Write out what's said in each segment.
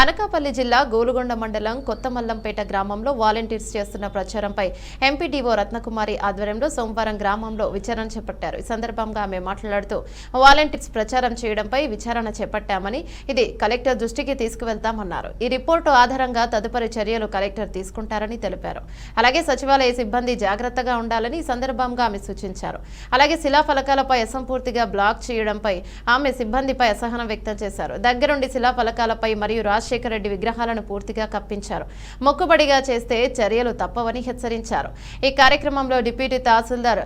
అనకాపల్లి జిల్లా గోలుగొండ మండలం కొత్తమల్లంపేట గ్రామంలో వాలంటీర్స్ చేస్తున్న ప్రచారంపై ఎంపీడీఓ రత్నకుమారి ఆధ్వర్యంలో సోమవారం గ్రామంలో విచారణ చేపట్టారు. ఈ సందర్భంగా ఆమె మాట్లాడుతూ వాలంటీర్స్ ప్రచారం చేయడంపై విచారణ చేపట్టామని ఇది కలెక్టర్ దృష్టికి తీసుకువెళ్తామన్నారు. ఈ రిపోర్టు ఆధారంగా తదుపరి చర్యలు కలెక్టర్ తీసుకుంటారని తెలిపారు. అలాగే సచివాలయ సిబ్బంది జాగ్రత్తగా ఉండాలని ఈ సందర్భంగా ఆమె సూచించారు. అలాగే శిలాఫలకాలపై అసంపూర్తిగా బ్లాక్ చేయడంపై ఆమె సిబ్బందిపై అసహనం వ్యక్తం చేశారు. దగ్గరుండి శిలాఫలకాలపై మరియు రాజశేఖర రెడ్డి విగ్రహాలను పూర్తిగా కప్పించారు. మొక్కుబడిగా చేస్తే చర్యలు తప్పవని హెచ్చరించారు. ఈ కార్యక్రమంలో డిప్యూటీ తహసీల్దార్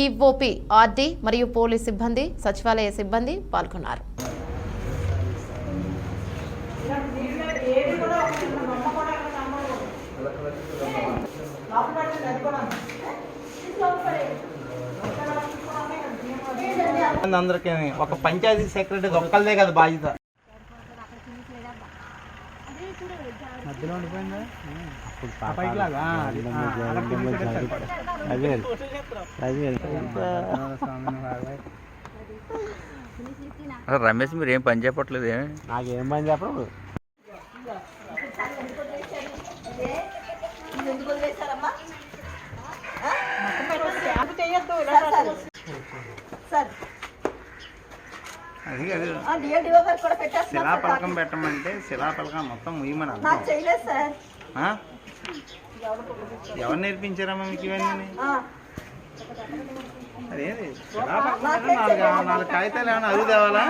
ఈఓపి ఆర్డీ మరియు పోలీస్ సిబ్బంది సచివాలయ సిబ్బంది పాల్గొన్నారు. అందరికీ ఒక పంచాయతీ సెక్రటరీ ఒక్కళ్ళదే కదా బాధ్యత. మధ్యలో ఉండిపోయిందా? అది. అదే. రమేష్ మీరు ఏం పని చెప్పట్లేదు ఏమి? నాకేం పని చెప్పడు అది కాదు. శిలాపలకం పెట్టమంటే శిలాపలకం మొత్తం ముయ్యమని? ఎవరు నేర్పించారమ్మా మీకు ఇవన్నీ? ఆ, అదేంటి శిలాపలకం నాలుగు నాలుగు కాగితాలు ఏమన్నా అవి తేవాలా?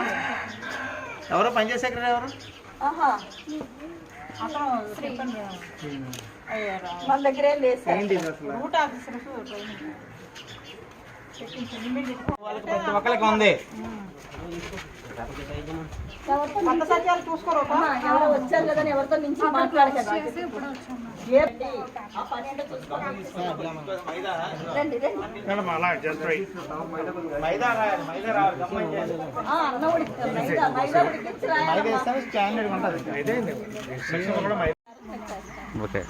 ఎవరో పనిచేసే సెక్రటరీ ఎవరు? మన దగ్గర వాళ్ళకి ప్రతి ఒక్కరికి ఉంది. అమ్మా, ఎవరో వచ్చారు కదా ఎవరితో నుంచి మాట్లాడకండి ఏ- ఆ పని ఏంటో చూసుకోండి. రండి రండి. మైదా రాయాలి మైదా రావాలి గమ్మని చేయాలి. ఆ, అన్న ఉడికి మైదా మైదా ఉడికించి రాయాలమ్మా. మైదా వేస్తే స్టాండర్డ్ ఉంటుంది. కూడా మైదా. ఓకే.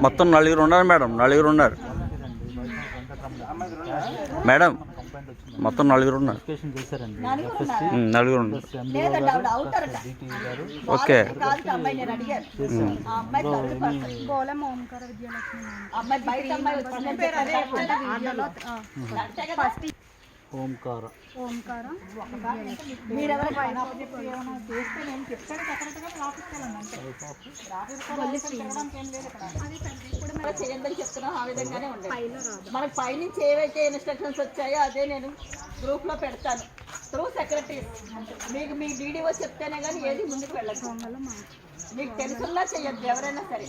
మొత్తం నలుగురు ఉన్నారు మేడం నలుగురు ఉన్నారు. మేడం మొత్తం నలుగురు ఉన్నారు. నలుగురు ఉన్నారా? ఓకే. అమ్మాయి ఓంకార. చేయందని చెప్తున్నాం ఆ విధంగానే మనకి పైనుంచి ఏవైతే ఇన్స్ట్రక్షన్స్ వచ్చాయో అదే నేను గ్రూప్లో పెడతాను. త్రూ సెక్రటరీ మీకు మీ డీడీఓ చెప్తేనే కానీ ఏది ముందుకు వెళ్ళదు. మీకు తెలుసున్నా చెయ్యొద్దు ఎవరైనా సరే.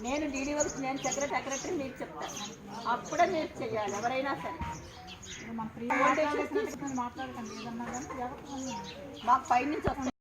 నేను డీడీఓ నేను సెక్రటరీ సెక్రటరీ మీకు చెప్తాను. అప్పుడే మీరు చెయ్యాలి ఎవరైనా సరే. మాకు పైనుంచి వస్తాయి.